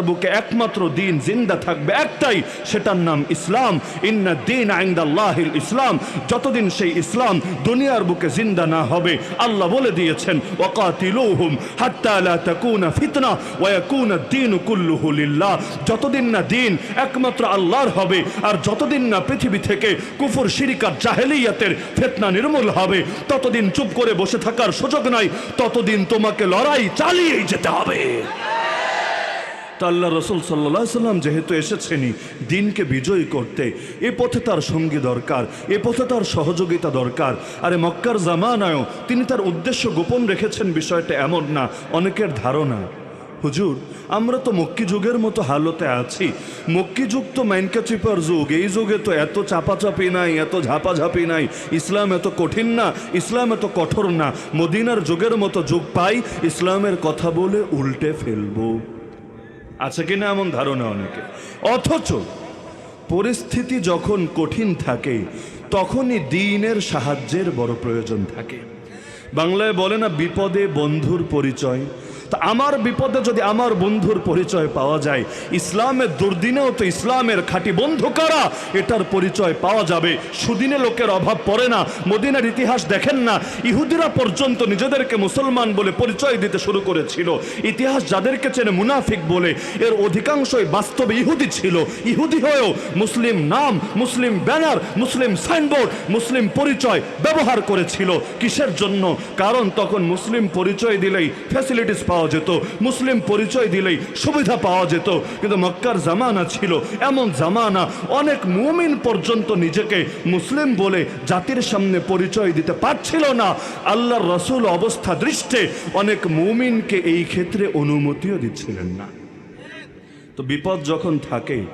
বুকে একমাত্র দিন জিন্দা থাকবে একটাই, সেটার নাম ইসলাম। ইন্না দিন ইসলাম। যতদিন সেই ইসলাম দুনিয়ার বুকে জিন্দা না হবে, আল্লাহ বলে দিয়েছেন যতদিন না দিন একমাত্র আল্লাহর হবে, আর যতদিন না পৃথিবী থেকে কুফর, শিরিক আর জাহেলিয়াতের ফিতনা নির্মূল হবে, ততদিন চুপ করে বসে থাকার সুযোগ নাই, ততদিন তোমাকে লড়াই চালিয়েই যেতে হবে। তা আল্লাহ রসুল সাল্লাহ সাল্লাম যেহেতু এসেছেনই, দিনকে বিজয়ী করতে, এ পথে তার সঙ্গী দরকার, এ পথে তার সহযোগিতা দরকার। আরে মক্কার জামানায়ও তিনি তার উদ্দেশ্য গোপন রেখেছেন, বিষয়টা এমন না, অনেকের ধারণা। হুজুর, আমরা তো মক্কি যুগের মতো হালতে আছি। মক্কি যুগ তো ম্যানকা চিপার যুগ, এই যুগে তো এত চাপাচাপি নাই, এত ঝাপাঝাপি নাই। ইসলাম এত কঠিন না, ইসলাম এত কঠোর না। মদিনার যুগের মতো যুগ পাই, ইসলামের কথা বলে উল্টে ফেলব। আছে কিনা এমন ধারণা অনেকে। অথচ পরিস্থিতি যখন কঠিন থাকে, তখনই দিনের সাহায্যের বড় প্রয়োজন থাকে। বাংলায় বলে না, বিপদে বন্ধুর পরিচয় তা আমার বিপদে যদি আমার বন্ধুর পরিচয় পাওয়া যায়, ইসলামের দুর্দিনেও তো ইসলামের খাঁটি বন্ধু কারা? এটার পরিচয় পাওয়া যাবে। সুদিনে লোকের অভাব পড়ে না, মদিনার ইতিহাস দেখেন না। ইহুদিরা পর্যন্ত নিজেদেরকে মুসলমান বলে পরিচয় দিতে শুরু করেছিল। ইতিহাস যাদেরকে চেনে মুনাফিক বলে, এর অধিকাংশই বাস্তবে ইহুদি ছিল। ইহুদি হয়েও মুসলিম নাম, মুসলিম ব্যানার, মুসলিম সাইনবোর্ড, মুসলিম পরিচয় ব্যবহার করেছিল। কিসের জন্য? কারণ তখন মুসলিম পরিচয় দিলেই ফ্যাসিলিটিস পাওয়া যেত, মুসলিম পরিচয় দিলেই সুবিধা পাওয়া যেত। কিন্তু মক্কার জামানা ছিল এমন জামানা, অনেক মুমিন পর্যন্ত নিজেকে মুসলিম বলে জাতির সামনে পরিচয় দিতে পারছিল না। আল্লাহর রসুল অবস্থা দৃষ্টে অনেক মুমিনকে এই ক্ষেত্রে অনুমতিও দিচ্ছিলেন না। তো বিপদ যখন থাকে,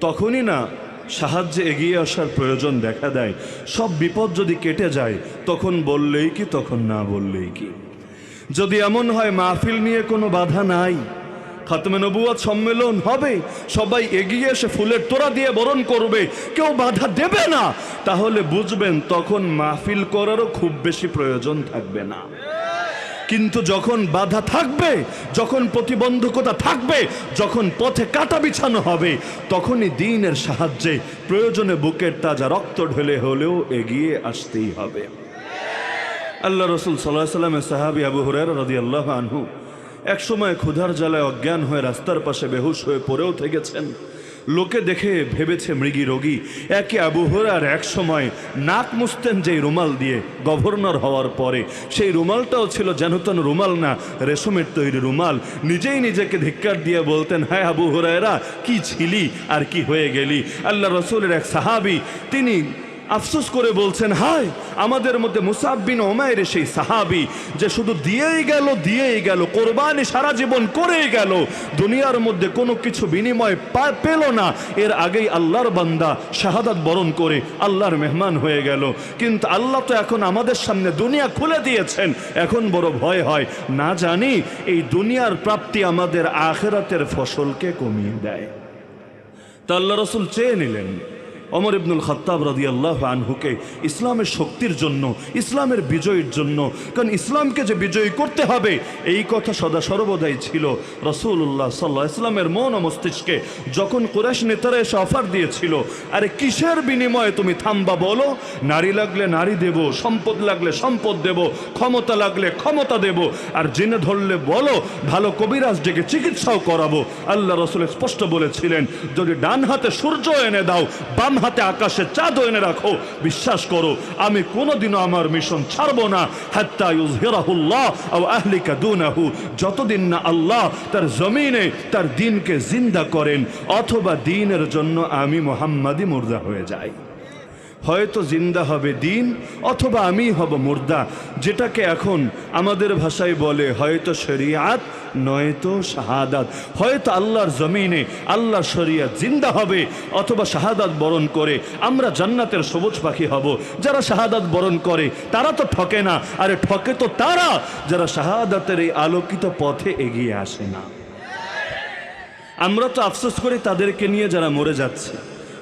তখনই না সাহায্যে এগিয়ে আসার প্রয়োজন দেখা দেয়। সব বিপদ যদি কেটে যায়, তখন বললেই কি, তখন না বললেই কি? যদি এমন হয় মাহফিল নিয়ে কোনো বাধা নাই। খাতমে নবুয়াত সম্মেলন হবে, সবাই এগিয়ে এসে ফুলের তোড়া দিয়ে বরণ করবে, কেউ বাধা দেবে না। তাহলে বুঝবেন, তখন মাহফিল করারও খুব বেশি প্রয়োজন থাকবে না। কিন্তু যখন বাধা থাকবে, যখন প্রতিবন্ধকতা থাকবে, যখন পথে কাটা বিছানো হবে, তখনই দিনের সাহায্যে প্রয়োজনে বুকের তাজা রক্ত ঢেলে হলেও এগিয়ে আসতেই হবে। আল্লাহ রসুল সাল্লাহ সাল্লামের সাহাবি আবু হুরের রদি আল্লাহ আনহু একসময় ক্ষুধার জ্বালায় অজ্ঞান হয়ে রাস্তার পাশে বেহুশ হয়ে পড়েও থেকেছেন। লোকে দেখে ভেবেছে মৃগী রোগী। একে আবু হুরার এক সময় নাক মুছতেন যেই রুমাল দিয়ে গভর্নর হওয়ার পরে। সেই রুমালটাও ছিল যেন যেনতন রুমাল না, রেশমের তৈরি রুমাল। নিজেই নিজেকে ধিক্কার দিয়ে বলতেন হ্যাঁ আবু হুরায়রা, কি ছিলি আর কি হয়ে গেলি? আল্লাহ রসুলের এক সাহাবি, তিনি আফসোস করে বলছেন, হায়, আমাদের মধ্যে মুসাব বিন ওমায়ের সেই সাহাবি যে শুধু দিয়েই গেল দিয়েই গেল, কোরবানি সারা জীবন করেই গেল, দুনিয়ার মধ্যে কোনো কিছু বিনিময় পেল না। এর আগেই আল্লাহর বান্দা শাহাদাত বরণ করে আল্লাহর মেহমান হয়ে গেল। কিন্তু আল্লাহ তো এখন আমাদের সামনে দুনিয়া খুলে দিয়েছেন। এখন বড় ভয় হয়। না জানি, এই দুনিয়ার প্রাপ্তি আমাদের আখেরাতের ফসলকে কমিয়ে দেয়। তা আল্লাহ রসুল চেয়ে নিলেন। অমর ইবনুল খত্তাব রাদি আল্লাহ আনহুকে ইসলামের শক্তির জন্য, ইসলামের বিজয়ের জন্য, কারণ ইসলামকে যে বিজয়ী করতে হবে, এই কথা সদা সর্বদাই ছিল রসুল্লাহ সাল্লাহ ইসলামের মন মস্তিষ্কে। যখন কুরাইশ নেতারা এসে অফার দিয়েছিল, আরে কিসের বিনিময়ে তুমি থামবা বলো? নারী লাগলে নারী দেব, সম্পদ লাগলে সম্পদ দেব, ক্ষমতা লাগলে ক্ষমতা দেব, আর জেনে ধরলে বলো, ভালো কবিরাজ ডেকে চিকিৎসাও করাবো। আল্লাহ রসুল স্পষ্ট বলেছিলেন, যদি ডান হাতে সূর্য এনে দাও, বাম হাতে আকাশে চাঁদ এনে রাখো। বিশ্বাস করো, আমি কোনোদিনও আমার মিশন ছাড়বো না। হাত্তা যতদিন না আল্লাহ তার জমিনে, তার দিনকে জিন্দা করেন, অথবা দিনের জন্য আমি মোহাম্মদই মুর্দা হয়ে যাই। হয়তো জিন্দা হবে দিন, অথবা আমি হব মুর্দা, যেটাকে এখন আমাদের ভাষায় বলে হয়তো শরিয়াত, নয়তো শাহাদাত। হয়তো আল্লাহর জমিনে আল্লাহর শরিয়াত জিন্দা হবে, অথবা শাহাদাত বরণ করে আমরা জান্নাতের সবুজ পাখি হব। যারা শাহাদাত বরণ করে, তারা তো ঠকে না, আরে ঠকে তো তারা, যারা শাহাদাতের এই আলোকিত পথে এগিয়ে আসে না। আমরা তো আফসোস করি তাদেরকে নিয়ে যারা মরে যাচ্ছে।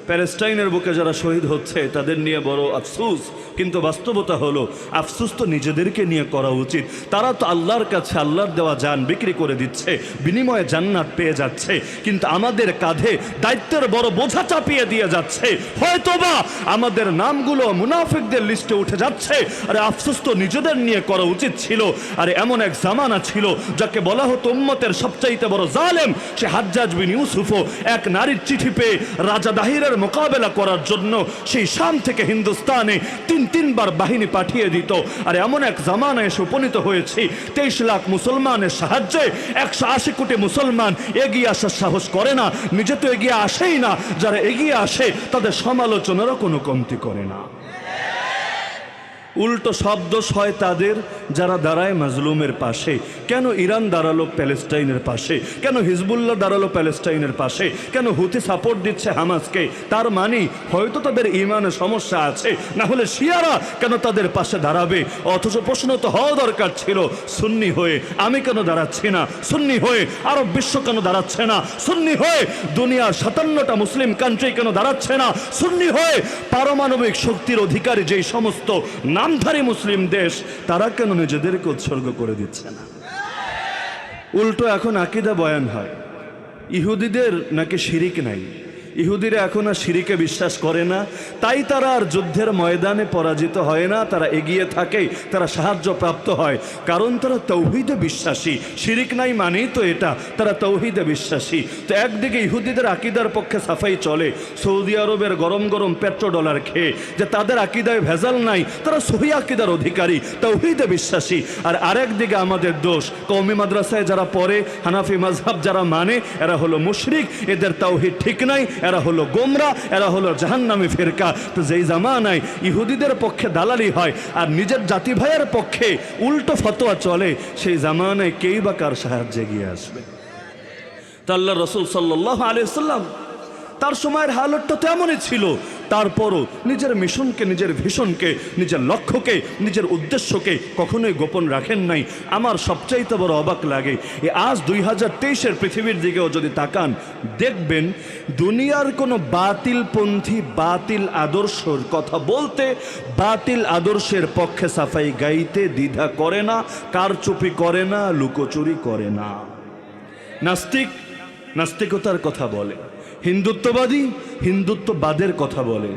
প্যালেস্টাইনের বুকে যারা শহীদ হচ্ছে, তাদের নিয়ে বড় আফসুস। কিন্তু বাস্তবতা হলো, আফসুস তো নিজেদেরকে নিয়ে করা উচিত। তারা তো আল্লাহর কাছে আল্লাহর দেওয়া যান বিক্রি করে দিচ্ছে, বিনিময়ে জান্নাত পেয়ে যাচ্ছে। কিন্তু আমাদের কাঁধে দায়িত্বের বড় বোঝা চাপিয়ে দিয়ে যাচ্ছে। হয়তোবা আমাদের নামগুলো মুনাফিকদের লিস্টে উঠে যাচ্ছে। আরে আফসোস তো নিজেদের নিয়ে করা উচিত ছিল। আরে এমন এক জামানা ছিল, যাকে বলা হতো উম্মতের সবচাইতে বড় জালেম, সে হাজ্জাজ বিন ইউসুফও এক নারীর চিঠি পেয়ে রাজা দাহিরের মোকাবেলা করার জন্য সেই শাম থেকে হিন্দুস্তানে তিন তিনবার বাহিনী পাঠিয়ে দিত। আর এমন এক জামানায় এসে উপনীত হয়েছি, তেইশ লাখ মুসলমানের সাহায্যে একশো আশি কোটি মুসলমান এগিয়ে আসার সাহস করে না। নিজে তো এগিয়ে আসেই না, যারা এগিয়ে আসে তাদের সমালোচনারও কোনো কমতি করে না। উল্টো শব্দ হয় তাদের যারা দাঁড়ায় মাজলুমের পাশে। কেন ইরান দাঁড়াল প্যালেস্টাইনের পাশে? কেন হিজবুল্লাহ দাঁড়াল প্যালেস্টাইনের পাশে? কেন হুতি সাপোর্ট দিচ্ছে হামাসকে? তার মানে হয়তো তাদের ইমানে সমস্যা আছে। না হলে শিয়ারা কেন তাদের পাশে দাঁড়াবে? অথচ প্রশ্ন তো হওয়া দরকার ছিল, সুন্নি হয়ে আমি কেন দাঁড়াচ্ছি না? সুন্নি হয়ে আরব বিশ্ব কেন দাঁড়াচ্ছে না? সুন্নি হয়ে দুনিয়ার সাতান্নটা মুসলিম কান্ট্রি কেন দাঁড়াচ্ছে না? সুন্নি হয়ে পারমাণবিক শক্তির অধিকারী যেই সমস্ত নামধারী মুসলিম দেশ, তারা কেন নিজেদেরকে উৎসর্গ করে দিচ্ছে না? উল্টো এখন আকিদা বয়ান হয়। ইহুদিদের নাকি শিরিক নাই। ইহুদিরা এখন আর শিরিকে বিশ্বাস করে না। তাই তারা আর যুদ্ধের ময়দানে পরাজিত হয় না। তারা এগিয়ে থাকে, তারা সাহায্য প্রাপ্ত হয়। কারণ তারা তৌহিদে বিশ্বাসী। শিরিক নাই মানেই তো এটা, তারা তৌহিদে বিশ্বাসী। তো একদিকে ইহুদিদের আকিদার পক্ষে সাফাই চলে, সৌদি আরবের গরম গরম পেট্রো ডলার খেয়ে, যে তাদের আকিদায় ভেজাল নাই, তারা সহি আকিদার অধিকারী, তৌহিদে বিশ্বাসী। আর আরেক দিকে আমাদের দোষ কৌমি মাদ্রাসায় যারা পড়ে, হানাফি মাজহাব যারা মানে এরা হলো মুশরিক, এদের তাওহিদ ঠিক নাই এরা হলো গোমরা, এরা হলো জাহান্নামি ফেরকা। তো যেই জামানায় ইহুদিদের পক্ষে দালালি হয় আর নিজের জাতি ভাইয়ের পক্ষে উল্টো ফতোয়া চলে, সেই জামানায় কেই বা কার সাহায্যে গিয়ে আসবে? তা আল্লাহ রসুল সাল্লাহ আলিয়াল্লাম তার সময়ের হালতটা তেমনই ছিল তারপরও নিজের মিশনকে, নিজের ভীষণকে নিজের লক্ষ্যকে, নিজের উদ্দেশ্যকে কখনোই গোপন রাখেন নাই। আমার সবচাইতে বড় অবাক লাগে, এ আজ দুই হাজার তেইশের পৃথিবীর দিকেও যদি তাকান, দেখবেন দুনিয়ার কোনো বাতিলপন্থী, বাতিল আদর্শর কথা বলতে বাতিল আদর্শের পক্ষে সাফাই গাইতে দ্বিধা করে না, কারচুপি করে না, লুকোচুরি করে না। নাস্তিক নাস্তিকতার কথা বলে। হিন্দুত্ববাদী হিন্দুত্ববাদের কথা বলে।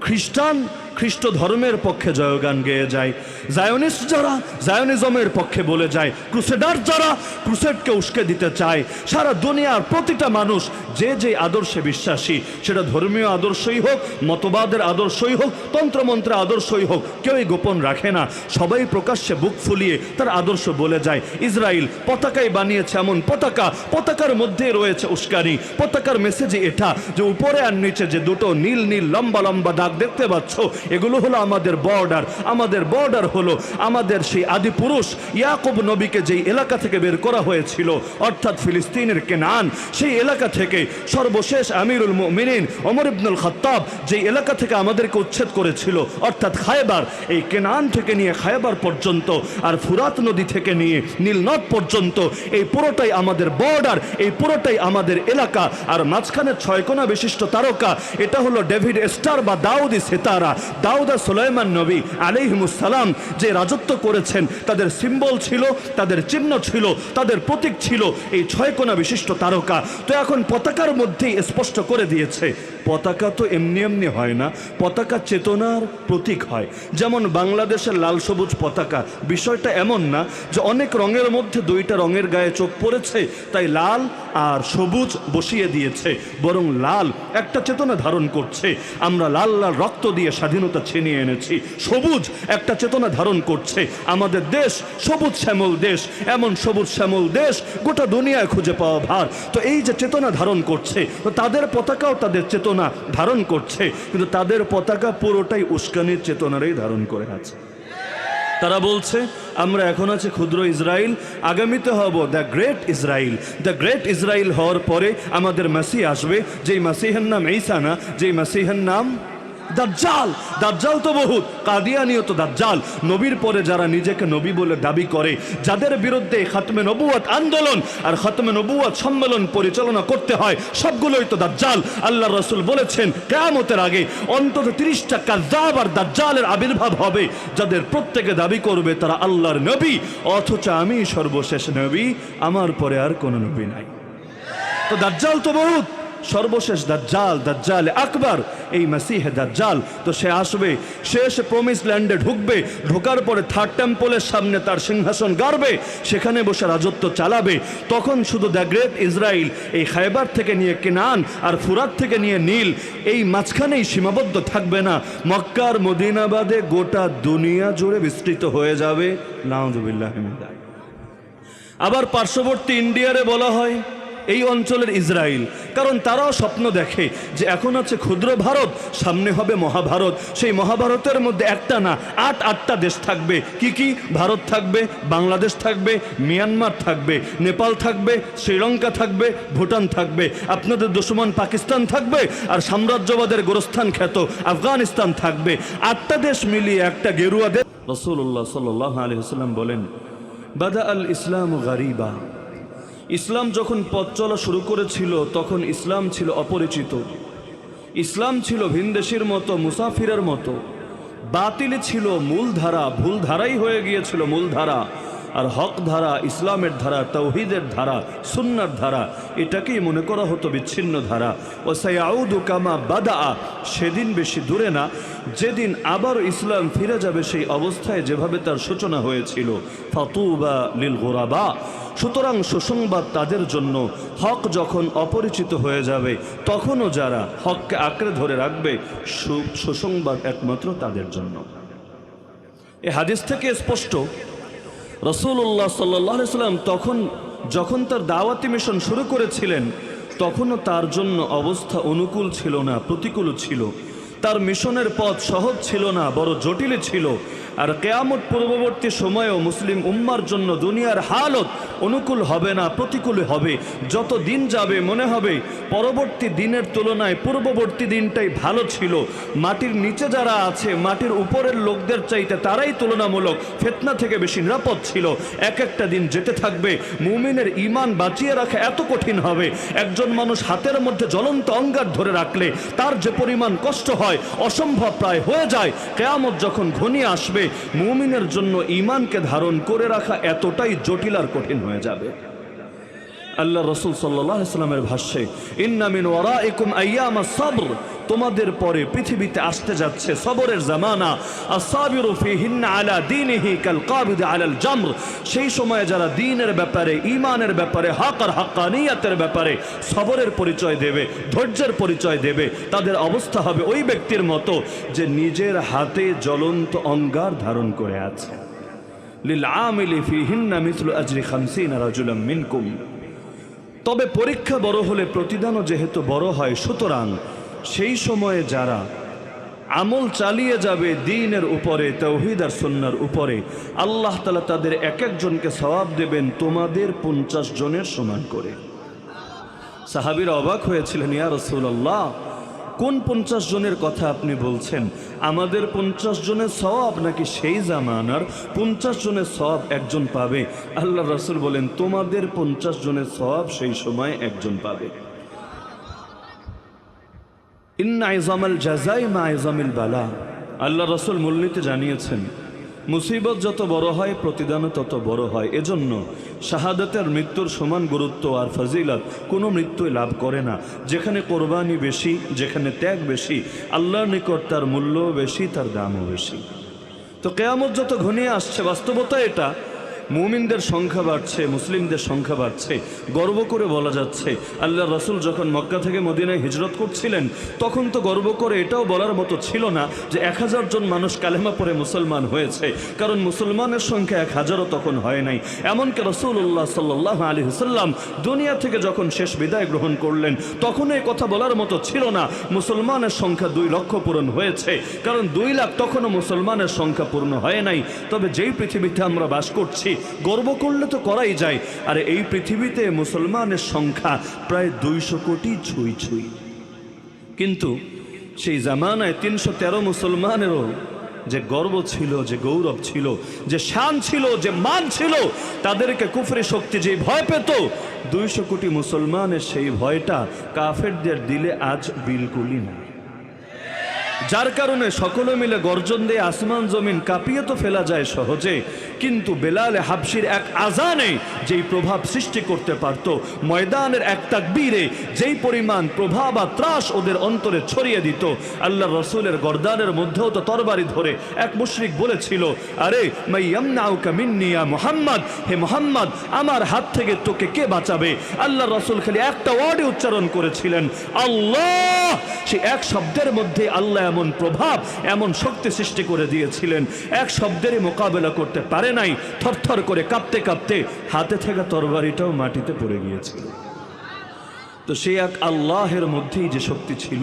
খ্রিস্টান খ্রিস্ট ধর্মের পক্ষে জয়গান গেয়ে যায়। জায়নিস্ট যারা, জায়নিজমের পক্ষে বলে যায়, ক্রুসেডার যারা, ক্রুসেডকে উস্কে দিতে চায়। সারা দুনিয়ার প্রতিটা মানুষ যে যে আদর্শে বিশ্বাসী, সেটা ধর্মীয় আদর্শই হোক, মতবাদের আদর্শই হোক, তন্ত্রমন্ত্রের আদর্শই হোক, কেউই গোপন রাখে না। সবাই প্রকাশ্যে বুক ফুলিয়ে তার আদর্শ বলে যায়। ইসরায়েল পতাকায় বানিয়েছে এমন পতাকা। পতাকার মধ্যে রয়েছে উস্কানি। পতাকার মেসেজই এটা যে উপরে আর নিচে যে দুটো নীল নীল লম্বা লম্বা দাগ দেখতে পাচ্ছ এগুলো হলো আমাদের বর্ডার আমাদের বর্ডার হলো আমাদের সেই আদি পুরুষ ইয়াকুব নবীকে যেই এলাকা থেকে বের করা হয়েছিল, অর্থাৎ ফিলিস্তিনের কেনান, সেই এলাকা থেকে সর্বশেষ আমিরুল মিনিন অমর ইবনুল খত্তাব যেই এলাকা থেকে আমাদেরকে উচ্ছেদ করেছিল, অর্থাৎ খায়বার, এই কেনান থেকে নিয়ে খায়বার পর্যন্ত আর ফুরাত নদী থেকে নিয়ে নীলনদ পর্যন্ত, এই পুরোটাই আমাদের বর্ডার এই পুরোটাই আমাদের এলাকা। আর মাঝখানে ছয়কোনা বিশিষ্ট তারকা, এটা হলো ডেভিড স্টার বা দাউদি সেতারা দাউদা সুলাইমান নবী আলিহিমুসালাম যে রাজত্ব করেছেন, তাদের সিম্বল ছিল, তাদের চিহ্ন ছিল, তাদের প্রতীক ছিল, এই ছয় কোনা বিশিষ্ট তারকা। তো এখন পতাকার মধ্যেই স্পষ্ট করে দিয়েছে পতাকা তো এমনি এমনি হয় না, পতাকা চেতনার প্রতীক হয়। যেমন বাংলাদেশের লাল সবুজ পতাকা, বিষয়টা এমন না যে অনেক রঙের মধ্যে দুইটা রঙের গায়ে চোখ পড়েছে, তাই লাল আর সবুজ বসিয়ে দিয়েছে, বরং লাল একটা চেতনা ধারণ করছে। আমরা লাল লাল রক্ত দিয়ে স্বাধীনতা ছিনিয়ে এনেছি, সবুজ একটা চেতনা ধারণ করছে। আমাদের দেশ সবুজ শ্যামল দেশ, এমন সবুজ শ্যামল দেশ গোটা দুনিয়ায় খুঁজে পাওয়া ভার। তো এই যে চেতনা ধারণ করছে, তো তাদের পতাকাও তাদের চেতনা ধারণ করছে, কিন্তু তাদের পতাকা পুরোটাই উস্কানির চেতনারই ধারণ করে আছে। তারা বলছে, আমরা এখন আছে ক্ষুদ্র ইসরায়েল আগামীতে হব the great Israel the great Israel হওয়ার পরে আমাদের মাসি আসবে, যেই মাসিহের নাম এইসানা যেই মাসিহের নাম দাজ্জাল দাজ্জাল তো বহুত, কাদিয়ানিও তো দাজ্জাল। নবীর পরে যারা নিজেকে নবী বলে দাবি করে, যাদের বিরুদ্ধে খাতমে নবুয়াত আন্দোলন আর খাতমে নবুয়াত সম্মেলন পরিচালনা করতে হয়, সবগুলোই তো দাজ্জাল। আল্লাহ রসুল বলেছেন, কেয়ামতের আগে অন্তত তিরিশটা কাজাব আর দাজ্জালের আবির্ভাব হবে, যাদের প্রত্যেকে দাবি করবে তারা আল্লাহর নবী, অথচ আমি সর্বশেষ নবী, আমার পরে আর কোনো নবী নাই। তো দাজ্জাল তো বহুত, সর্বশেষ দাজ্জাল দাজ্জাল আকবর এই মাসিহে দাজ্জাল। তো সে আসবে এসে প্রমিস ল্যান্ডে ঢুকবে, ঢোকার পরে থার্ড টেম্পলের সামনে তার সিংহাসন গাড়বে, সেখানে বসে রাজত্ব চালাবে। তখন শুধু দ্য গ্রেট ইসরায়েল এই খাইবার থেকে নিয়ে কেনান আর ফুরাত থেকে নিয়ে নীল, এই মাঝখানেই সীমাবদ্ধ থাকবে না। মক্কার মদিনাবাদে গোটা দুনিয়া জুড়ে বিস্তৃত হয়ে যাবে। নাউজুবিল্লাহ আবার পার্শ্ববর্তী ইন্ডিয়ারে বলা হয় এই অঞ্চলের ইসরায়েল। কারণ তারাও স্বপ্ন দেখে যে এখন আছে ক্ষুদ্র ভারত, সামনে হবে মহাভারত। সেই মহাভারতের মধ্যে একটা না, আট আটটা দেশ থাকবে। কি কি? ভারত থাকবে, বাংলাদেশ থাকবে, মিয়ানমার থাকবে, নেপাল থাকবে, শ্রীলঙ্কা থাকবে, ভুটান থাকবে। আপনাদের দুশ্মন পাকিস্তান থাকবে আর সাম্রাজ্যবাদের গোরস্থান খ্যাত আফগানিস্তান থাকবে। আটটা দেশ মিলিয়ে একটা গেরুয়া দেশ। রসুল্লাহ সাল্লাহ বলেন, বাদা আল ইসলাম গারিবা। ইসলাম যখন পথ চলা শুরু করেছিল, তখন ইসলাম ছিল অপরিচিত। ইসলাম ছিল ভিনদেশির মতো, মুসাফিরের মতো। বাতিল ছিল মূলধারা ভুল ধারাই হয়ে গিয়েছিল মূলধারা আর হক ধারা, ইসলামের ধারা তৌহিদের ধারা, সুন্নার ধারা, এটাকেই মনে করা হতো বিচ্ছিন্ন ধারা। ও সাইয়াউদু কামা বাদা সেদিন বেশি দূরে না, যেদিন আবার ইসলাম ফিরে যাবে সেই অবস্থায় যেভাবে তার সূচনা হয়েছিল। ফাতুবা লিল গোরাবা। সুতরাং সুসংবাদ তাদের জন্য। হক যখন অপরিচিত হয়ে যাবে, তখনও যারা হককে আঁকড়ে ধরে রাখবে সুসংবাদ একমাত্র তাদের জন্য। এ হাদিস থেকে স্পষ্ট রসুল্লাহ সাল্লাহ সাল্লাম তখন যখন তার দাওয়াতি মিশন শুরু করেছিলেন, তখনও তার জন্য অবস্থা অনুকূল ছিল না, প্রতিকূল ছিল। তার মিশনের পথ সহজ ছিল না, বড় জটিল ছিল। আর কেয়ামত পূর্ববর্তী সময়েও মুসলিম উম্মার জন্য দুনিয়ার হালত অনুকূল হবে না, প্রতিকূল হবে। যত দিন যাবে মনে হবে, পরবর্তী দিনের তুলনায় পূর্ববর্তী দিনটাই ভালো ছিল। মাটির নিচে যারা আছে, মাটির উপরের লোকদের চাইতে তারাই তুলনামূলক ফেতনা থেকে বেশি নিরাপদ ছিল। এক একটা দিন যেতে থাকবে, মুমিনের ইমান বাঁচিয়ে রাখা এত কঠিন হবে। একজন মানুষ হাতের মধ্যে জ্বলন্ত অঙ্গার ধরে রাখলে তার যে পরিমাণ কষ্ট হয়, অসম্ভব প্রায় হয়ে যায়। কেয়ামত যখন ঘনিয়ে আসবে মুমিনের জন্য ইমানকে ধারণ করে রাখা এতটাই জটিল আর কঠিন হয়ে যাবে। আল্লাহ রসুল সাল্লাহ ইসলামের ভাষ্যে ইন্নামিন ওয়ারাইকুম আইয়ামা সাবর তোমাদের পরে পৃথিবীতে আসতে যাচ্ছে সবরের জামানা আলা কাল সেই সময়ে যারা দ্বীনের ব্যাপারে, ঈমানের ব্যাপারে, হক আর হাক্কানিয়াতের ব্যাপারে সবরের পরিচয় দেবে, ধৈর্যের পরিচয় দেবে, তাদের অবস্থা হবে ওই ব্যক্তির মতো যে নিজের হাতে জ্বলন্ত অঙ্গার ধারণ করে আছে। লিল আমিলি ফিহিন্না মিথলু আজরি খামসিনা রাজুলাম মিনকুম তবে পরীক্ষা বড় হলে প্রতিদানও যেহেতু বড় হয়, সুতরাং সেই সময়ে যারা আমল চালিয়ে যাবে দিনের উপরে, তৌহিদ আর সন্ন্যার উপরে, আল্লাহ তালা তাদের এক একজনকে সবাব দেবেন তোমাদের পঞ্চাশ জনের সমান করে। সাহাবিরা অবাক হয়েছিলেন, ইয়া রসুল্লাহ কোন পঞ্চাশ জনের কথা আপনি বলছেন? আমাদের পঞ্চাশ জনের সব নাকি সেই জামানার? পঞ্চাশ জনের সব একজন পাবে। আল্লাহ রসুল বলেন, তোমাদের পঞ্চাশ জনের সব সেই সময় একজন পাবে। ইন্না আইজামাল জাজাই মা আইজামিল বালা। আল্লাহ রসুল মূলনীতি জানিয়েছেন মুসিবত যত বড় হয় প্রতিদানও তত বড় হয়। এজন্য শাহাদাতের মৃত্যুর সমান গুরুত্ব আর ফাজিলাত কোনো মৃত্যুই লাভ করে না। যেখানে কোরবানি বেশি, যেখানে ত্যাগ বেশি, আল্লাহর নিকট তার মূল্য বেশি, তার দামও বেশি। তো কেয়ামত যত ঘনিয়ে আসছে, বাস্তবতা এটা মুমিনদের সংখ্যা বাড়ছে, মুসলিমদের সংখ্যা বাড়ছে, গর্ব করে বলা যাচ্ছে। আল্লাহ রসুল যখন মক্কা থেকে মদিনায় হিজরত করছিলেন, তখন তো গর্ব করে এটাও বলার মতো ছিল না যে এক হাজার জন মানুষ কালেমা পরে মুসলমান হয়েছে, কারণ মুসলমানের সংখ্যা এক হাজারও তখন হয় নাই। এমনকি রসুল্লাহ সাল্লাহ আলী হুসাল্লাম দুনিয়া থেকে যখন শেষ বিদায় গ্রহণ করলেন তখন এই কথা বলার মতো ছিল না, মুসলমানের সংখ্যা দুই লক্ষ পূরণ হয়েছে, কারণ দুই লাখ তখনও মুসলমানের সংখ্যা পূর্ণ হয় নাই। তবে যেই পৃথিবীতে আমরা বাস করছি গর্ব করলে তো করাই যায়। আর এই পৃথিবীতে মুসলমানের সংখ্যা প্রায় দুইশো কোটি ছুঁই ছুঁই। কিন্তু সেই জামানায় তিনশো তেরো মুসলমানেরও যে গর্ব ছিল, যে গৌরব ছিল, যে শান ছিল, যে মান ছিল, তাদেরকে কুফরি শক্তি যে ভয় পেত, দুইশো কোটি মুসলমানের সেই ভয়টা কাফেরদের দিলে আজ বিলকুলই না। যার কারণে সকলে মিলে গর্জন দিয়ে আসমান জমিন কাঁপিয়ে তো ফেলা যায় সহজে। কিন্তু বেলালে হাবসির এক আজানে যেই প্রভাব সৃষ্টি করতে পারত, ময়দানের এক তাকবীরে যেই পরিমাণ প্রভাব আর ত্রাস ওদের অন্তরে ছড়িয়ে দিত আল্লাহ রসুলের গর্দানের মধ্যেও তো তরবারি ধরে এক মুশরিক বলেছিল, আরে মাইয়ামনাউকা মোহাম্মদ, হে মোহাম্মদ, আমার হাত থেকে তোকে কে বাঁচাবে? আল্লাহ রসুল খালি একটা ওয়ার্ডে উচ্চারণ করেছিলেন, আল্লাহ! সে এক শব্দের মধ্যে আল্লাহ এমন প্রভাব, এমন শক্তি সৃষ্টি করে দিয়েছিলেন, এক শব্দেরই মোকাবেলা করতে পারে নাই। থরথর করে কাঁপতে কাঁপতে হাতে থাকা তরবারিটাও মাটিতে পড়ে গিয়েছিল। তো সে এক আল্লাহের মধ্যেই যে শক্তি ছিল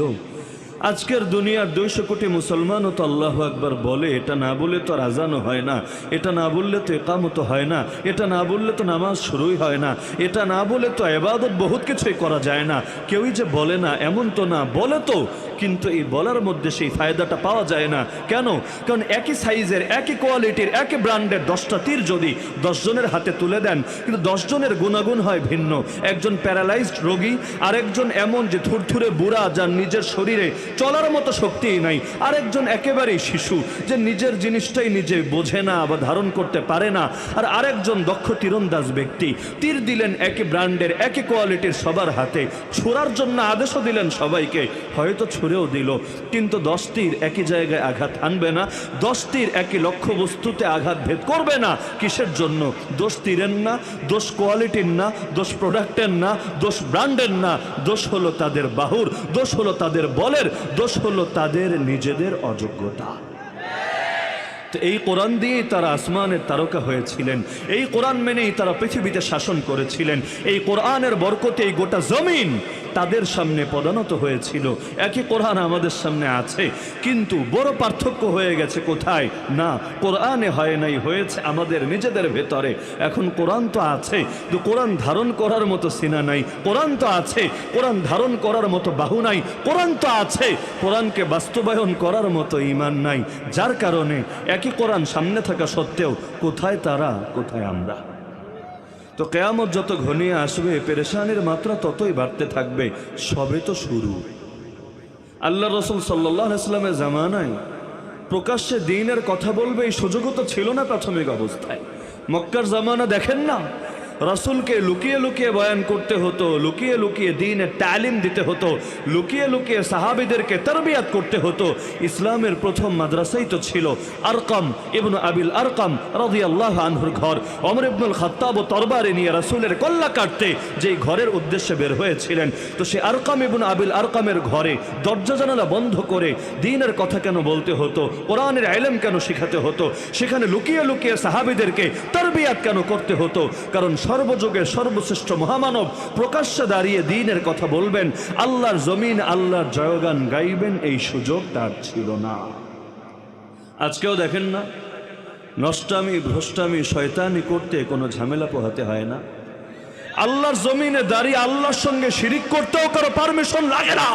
আজকের দুনিয়ার দুইশো কোটি মুসলমানও তো আল্লাহ একবার বলে, এটা না বলে তো রাজানো হয় না, এটা না বললে তো একামতো হয় না, এটা না বললে তো নামাজ শুরুই হয় না, এটা না বলে তো এবাদত বহুত কিছুই করা যায় না, কেউই যে বলে না এমন তো না, বলে তো, কিন্তু এই বলার মধ্যে সেই ফায়দাটা পাওয়া যায় না। কেন? কারণ একই সাইজের, একই কোয়ালিটির, একই ব্র্যান্ডের দশটা তীর যদি দশজনের হাতে তুলে দেন, কিন্তু দশজনের গুণাগুণ হয় ভিন্ন। একজন প্যারালাইজড রোগী, আরেকজন এমন যে থুরথুরে বুড়া যার নিজের শরীরে চলার মতো শক্তিই নাই। আরেকজন একেবারেই শিশু, যে নিজের জিনিসটাই নিজে বোঝে না বা ধারণ করতে পারে না। আর আরেকজন দক্ষ তীরন্দাজ ব্যক্তি, তীর দিলেন একই ব্র্যান্ডের, একই কোয়ালিটির সবার হাতে। ছোড়ার জন্য আদেশও দিলেন সবাইকে, হয়তো ছুঁড়েও দিল। কিন্তু দশ তীর একই জায়গায় আঘাত আনবে না, দশ তীর একই লক্ষ্যবস্তুতে আঘাত ভেদ করবে না। কিসের জন্য? দোষ তীরের না, দোষ কোয়ালিটির না, দোষ প্রোডাক্টের না, দোষ ব্র্যান্ডের না। দোষ হলো তাদের বাহুর, দোষ হলো তাদের বলের দোষ হলো তাদের নিজেদের অযোগ্যতা। তো এই কোরআন দিয়েই তারা আসমানের তারকা হয়েছিলেন। এই কোরআন মেনেই তারা পৃথিবীতে শাসন করেছিলেন। এই কোরআনের বরকতে এই গোটা জমিন তাদের সামনে পদানত হয়েছিল। একই কোরআন আমাদের সামনে আছে। কিন্তু বড় পার্থক্য হয়ে গেছে কোথায়? না, কোরআনে হয় নাই, হয়েছে আমাদের নিজেদের ভেতরে। এখন কোরআন তো আছে তো কোরআন ধারণ করার মতো সিনা নাই। কোরআন তো আছে, কোরআন ধারণ করার মতো বাহু নাই। কোরআন তো আছে, কোরআনকে বাস্তবায়ন করার মতো ইমান নাই। যার কারণে একই কোরআন সামনে থাকা সত্ত্বেও কোথায় তারা, কোথায় আমরা? তো কেয়ামত যত ঘনিয়ে আসবে, পেরেশানের মাত্রা ততই বাড়তে থাকবে। সবে তো শুরু। আল্লাহ রসুল সাল্লাহ ইসলামের জামানায় প্রকাশ্যে দিনের কথা বলবে, এই সুযোগও তো ছিল না প্রাথমিক অবস্থায়। মক্কার জামানা দেখেন না রাসুলকে লুকিয়ে লুকিয়ে বয়ান করতে হতো, লুকিয়ে লুকিয়ে দিনের তালিম দিতে হতো, লুকিয়ে লুকিয়ে সাহাবিদেরকে তরবিয়াত করতে হতো। ইসলামের প্রথম মাদ্রাসাই তো ছিল আরকাম, ইবনু আবিল আরকাম রাজি আল্লাহ আনহুর ঘর। অমর ইবনুল খাত্তাব ও তরবারে নিয়ে রাসুলের কল্লা কাটতে যেই ঘরের উদ্দেশ্যে বের হয়েছিলেন। তো সে আরকাম ইবনু আবিল আরকামের ঘরে দরজা জানালা বন্ধ করে দিনের কথা কেন বলতে হতো, কোরআনের আইলেম কেন শেখাতে হতো, সেখানে লুকিয়ে লুকিয়ে সাহাবিদেরকে তরবিয়াত কেন করতে হতো? কারণ সর্বযুগের সর্বশ্রেষ্ঠ মহামানব প্রকাশ্যে দাঁড়িয়ে দিনের কথা বলবেন, আল্লাহর জমিন, আল্লাহর জয়গান গাইবেন, এই সুযোগ তার ছিল না। আজকেও দেখেন না, নষ্টামি, ভ্রষ্টামি, শয়তানি করতে কোনো ঝামেলা পোহাতে হয় না। আল্লাহর জমিনে দাঁড়িয়ে আল্লাহর সঙ্গে শিরিক করতেও কারও পারমিশন লাগে না।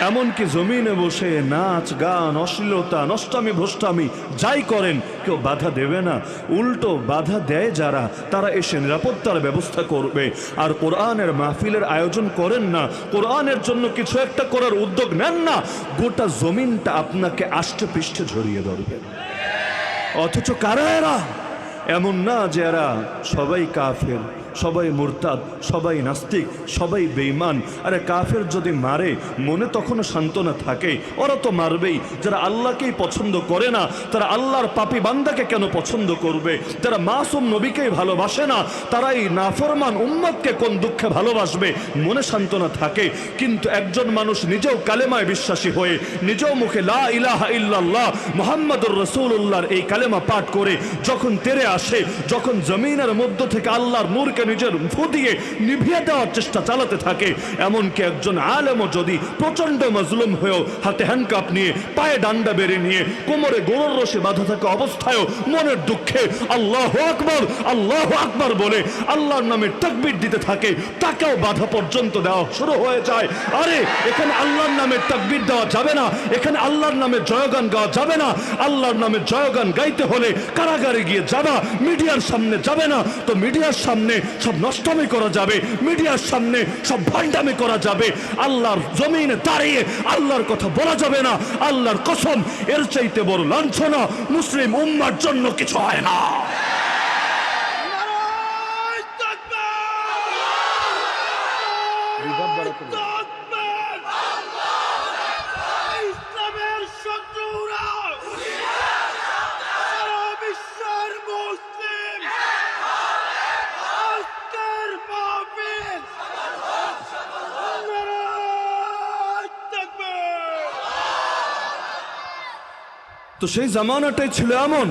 এমনকি জমিনে বসে নাচ, গান, অশ্লীলতা, নষ্টামি, ভ্রষ্টামি যাই করেন, কেউ বাধা দেবে না। উল্টো বাধা দেয় যারা, তারা এসে নিরাপত্তার ব্যবস্থা করবে। আর কোরআনের মাহফিলের আয়োজন করেন না। কোরআনের জন্য কিছু একটা করার উদ্যোগ নেন না। গোটা জমিনটা আপনাকে আষ্টে পৃষ্ঠে ঝরিয়ে ধরবে। অথচ কারা এরা? এমন না যে এরা সবাই কাফের। সবাই মুরতাদ, সবাই নাস্তিক, সবাই বেইমান আরে কাফের যদি মারে, মনে তখনও সান্ত্বনা থাকে। ওরা তো মারবেই। যারা আল্লাহকেই পছন্দ করে না, তারা আল্লাহর পাপি বান্দাকে কেন পছন্দ করবে? যারা মাসুম নবীকেই ভালোবাসে না, তারাই নাফরমান উম্মতকে কোন দুঃখে ভালোবাসবে? মনে সান্ত্বনা থাকে। কিন্তু একজন মানুষ নিজেও কালেমায় বিশ্বাসী হয়ে, নিজেও মুখে লা ইলাহা ইল্লাল্লাহ, মোহাম্মদুর রসুল্লাহর এই কালেমা পাঠ করে, যখন তেরে আসে, যখন জমিনের মধ্য থেকে আল্লাহর নূরকে আগুনকে নিজের ফু দিয়ে নিভিয়ে দেওয়ার চেষ্টা চালাতে থাকে। এমনকি একজন আলেমও যদি প্রচণ্ড মজলুম হয়েও হাতে হ্যান্ডকাপ নিয়ে, পায়ে ডান্ডা বেড়ে নিয়ে, কোমরে গোড়র রসে বাঁধা থাকা অবস্থায়ও মনের দুঃখে আল্লাহ আকবর আল্লাহ আকবর বলে আল্লাহর নামে তকবির দিতে থাকে, তাকেও বাধা পর্যন্ত দেওয়া শুরু হয়ে যায়। আরে, এখানে আল্লাহর নামে তকবির দেওয়া যাবে না, এখানে আল্লাহর নামে জয়গান গাওয়া যাবে না, আল্লাহর নামে জয়গান গাইতে হলে কারাগারে গিয়ে যাবা, মিডিয়ার সামনে যাবে না, তো মিডিয়ার সামনে সব নষ্টমে করা যাবে, মিডিয়ার সামনে সব ভান্ডামি করা যাবে। আল্লাহর জমিনে দাঁড়িয়ে আল্লাহর কথা বলা যাবে না। আল্লাহর কসম, এর চাইতে বড় লাঞ্ছনা মুসলিম উম্মার জন্য কিছু হয় না নারায় তাকবীর! তাকবীর! ইসলামের শত্রুরা সারা বিশ্বের মুসলিম আজকের মাহফিল নারায় তাকবীর! তো সেই জামানাটাই ছিল এমন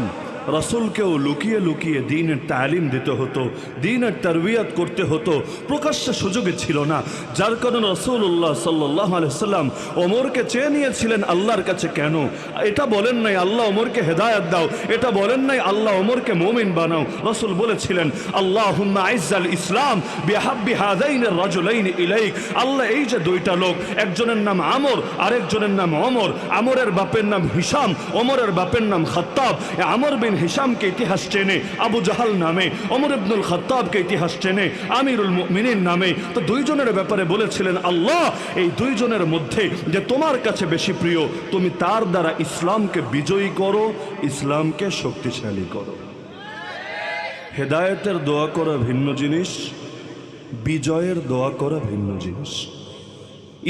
রসুলকেও লুকিয়ে লুকিয়ে দিনের তালিম দিতে হতো, দিনের তারবিয়াত করতে হতো। প্রকাশ্যে সুযোগে ছিল না। যার কারণে রসুল্লাহ সাল্লাহ সাল্লাম ওমরকে চেয়ে নিয়েছিলেন, আল্লাহর কাছে কেন? এটা বলেন নাই, আল্লাহ ওমরকে হেদায়াত দাও। এটা বলেন নাই, আল্লাহ ওমরকে মোমিন বানাও। রসুল বলেছিলেন আল্লাহ আইজাল ইসলাম বিহাব্বি হাদাইনের রাজুলাইন ইলাইক। আল্লাহ এই যে দুইটা লোক, একজনের নাম আমর, আরেকজনের নাম অমর আমরের বাপের নাম হিসাম অমরের বাপের নাম খত্তাব। আমর বিন হিসামকে ইতিহাস টেনে আবু জাহাল নামে অমর ইবনুল খত্তাবকে ইতিহাস টেনে আমিরুল মুমিনিন নামে। তো দুইজনের ব্যাপারে বলেছিলেন, আল্লাহ, এই দুইজনের মধ্যে যে তোমার কাছে বেশি প্রিয়, তুমি তার দ্বারা ইসলামকে বিজয়ী করো, ইসলামকে শক্তিশালী করো। হেদায়েতের দোয়া করা ভিন্ন জিনিস, বিজয়ের দোয়া করা ভিন্ন জিনিস।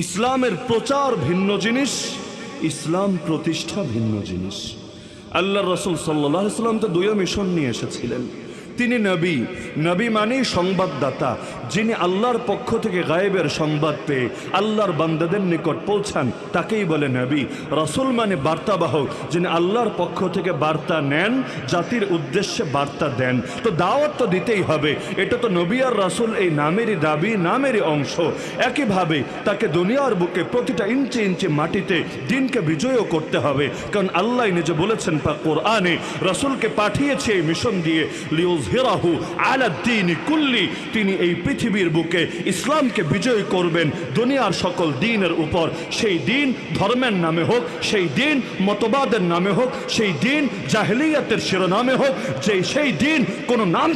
ইসলামের প্রচার ভিন্ন জিনিস, ইসলাম প্রতিষ্ঠা ভিন্ন জিনিস। আল্লাহ রসুল সাল্লাহ সাল্লাম তো দুইও মিশন নিয়ে এসেছিলেন। তিনি নবী। নবী মানেই সংবাদদাতা, যিনি আল্লাহর পক্ষ থেকে গায়েবের সংবাদ পেয়ে আল্লাহর বান্দাদের নিকট পৌঁছান, তাকেই বলে নবী। রসুল মানে বার্তাবাহক, যিনি আল্লাহর পক্ষ থেকে বার্তা নেন, জাতির উদ্দেশ্যে বার্তা দেন। তো দাওয়াত তো দিতেই হবে, এটা তো নবী আর রাসুল এই নামেরই দাবি, নামেরই অংশ। একইভাবে তাকে দুনিয়ার বুকে প্রতিটা ইঞ্চি ইঞ্চি মাটিতে দিনকে বিজয়ও করতে হবে, কারণ আল্লাহ নিজে বলেছেন, পা কোরআনে রসুলকে পাঠিয়েছে এই মিশন দিয়ে, লিউজ হিরাহু আলাদ্দিন কুল্লি। তিনি এই পৃথিবীর বুকে ইসলামকে বিজয় করবেন দুনিয়ার সকল দিনের উপর। সেই দিন ধর্মের নামে হোক, সেই দিন মতবাদের নামে হোক, সেই দিন জাহেলিয়াতের শিরোনামে হোক, যে সেই দিন কোনো নাম